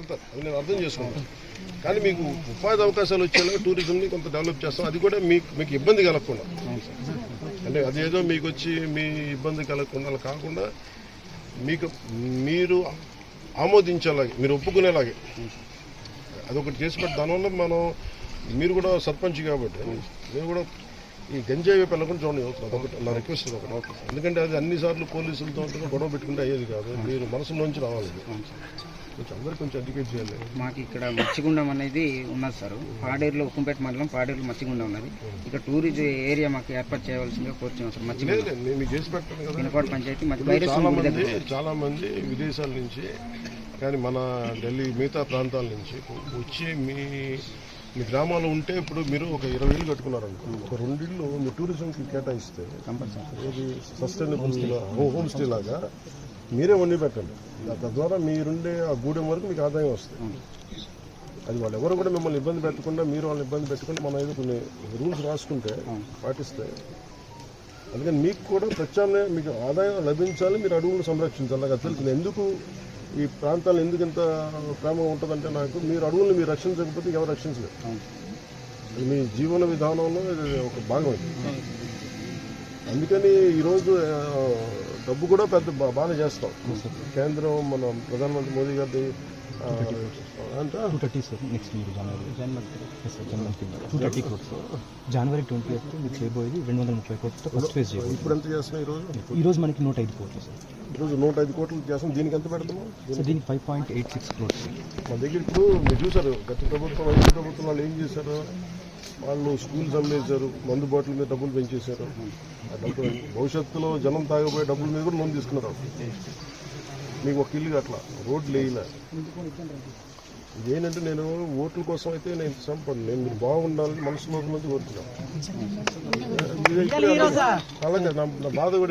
వెళ్తారు. అది నేను అర్థం చేసుకుంటాను. కానీ మీకు ఉపాధి అవకాశాలు వచ్చేలాగా టూరిజంని కొంత డెవలప్ చేస్తాం. అది కూడా మీకు మీకు ఇబ్బంది కలగకుండా. అంటే అదేదో మీకు వచ్చి మీ ఇబ్బంది కలగకుండా అలా కాకుండా మీకు మీరు ఆమోదించేలాగే మీరు ఒప్పుకునేలాగే. అదొకటి చేసి పెట్టి దానివల్ల మనం మీరు కూడా సర్పంచ్ కాబట్టి మీరు కూడా ఈ గంజాయి వైపు వెళ్ళకుండా చూడండి. యువత ఒకటి నా రిక్వెస్ట్ ఒకటి. ఎందుకంటే అది అన్నిసార్లు పోలీసులతో గొడవ పెట్టుకుంటే అయ్యేది కాదు. మీరు మనసులోంచి రావాలి. కొంచెం కొంచెం ఎడ్యుకేట్ చేయాలి. మాకు ఇక్కడ మచ్చిగుండం అనేది ఉన్నది సార్. పాడేరులో ఉక్కుంపేట మండలం పాడేరులో మచ్చిగుండం ఉన్నది. ఇక్కడ టూరిజం ఏరియా మాకు ఏర్పాటు చేయవలసిందిగా కోరుతున్నాం సార్. మచ్చిగుండం నేను చేసి కదా. పంచాయతీ చాలా మంది దగ్గర. చాలా మంది విదేశాల నుంచి కానీ మన ఢిల్లీ మిగతా ప్రాంతాల నుంచి వచ్చి మీ మీ గ్రామాల్లో ఉంటే ఇప్పుడు మీరు ఒక ఇరవై ఇల్లు కట్టుకున్నారనుకో ఒక రెండిళ్ళు మీ టూరిజంకి కేటాయిస్తే ఏది సస్టైనబుల్ హోమ్ స్టే లాగా మీరే వండి పెట్టండి. తద్వారా మీరుండే ఆ గూడెం వరకు మీకు ఆదాయం వస్తుంది. అది వాళ్ళు ఎవరు కూడా మిమ్మల్ని ఇబ్బంది పెట్టకుండా మీరు వాళ్ళని ఇబ్బంది పెట్టకుండా మనం ఏదో కొన్ని రూల్స్ రాసుకుంటే పాటిస్తే అందుకని మీకు కూడా ప్రత్యామ్నాయం మీకు ఆదాయం లభించాలి మీరు అడవులను సంరక్షించాలి. నాకు అది తెలుస్తుంది ఎందుకు ఈ ప్రాంతాలు ఎందుకు ఇంత ప్రేమ ఉంటుందంటే నాకు మీరు అడవులను మీరు రక్షించకపోతే ఎవరు రక్షించలేరు. అది మీ జీవన విధానంలో ఒక భాగం అది. అందుకని ఈరోజు డబ్బు కూడా పెద్ద బా- బాగానే చేస్తాం. కేంద్రం మన ప్రధానమంత్రి మోదీ గారి అంటే two thirty sir next year January twenty eighth మీకు చేయబోయేది రెండు వందల ముప్పై కోట్లతో ఫస్ట్ ఫేజ్ ఇప్పుడు ఎంత చేస్తున్నాం ఈరోజు? ఈ రోజు మనకి నూట ఐదు కోట్లు సార్. ఈరోజు నూట ఐదు కోట్లు చేస్తాం దీనికి ఎంత పెడతాము సార్ దీనికి five point eight six crores మా దగ్గర ఇప్పుడు మీరు చూసారు గత ప్రభుత్వం ప్రభుత్వం వాళ్ళు ఏం చేశారు? వాళ్ళు స్కూల్స్ అమ్మేశారు మందు బాటిల్ మీద డబ్బులు పెంచేశారు. ఆ డబ్బులు భవిష్యత్తులో జనం తాగబోయే డబ్బుల మీద కూడా లోన్ తీసుకున్నారు మీకు ఒక ఇల్లు అట్లా రోడ్లు వేయలే ఇదేంటంటే నేను ఓట్ల కోసం అయితే నేను సంపను నేను మీరు బాగుండాలని మనసులో నుంచి కోరుతున్నాను. అలాగే నా నా బాధ కూడా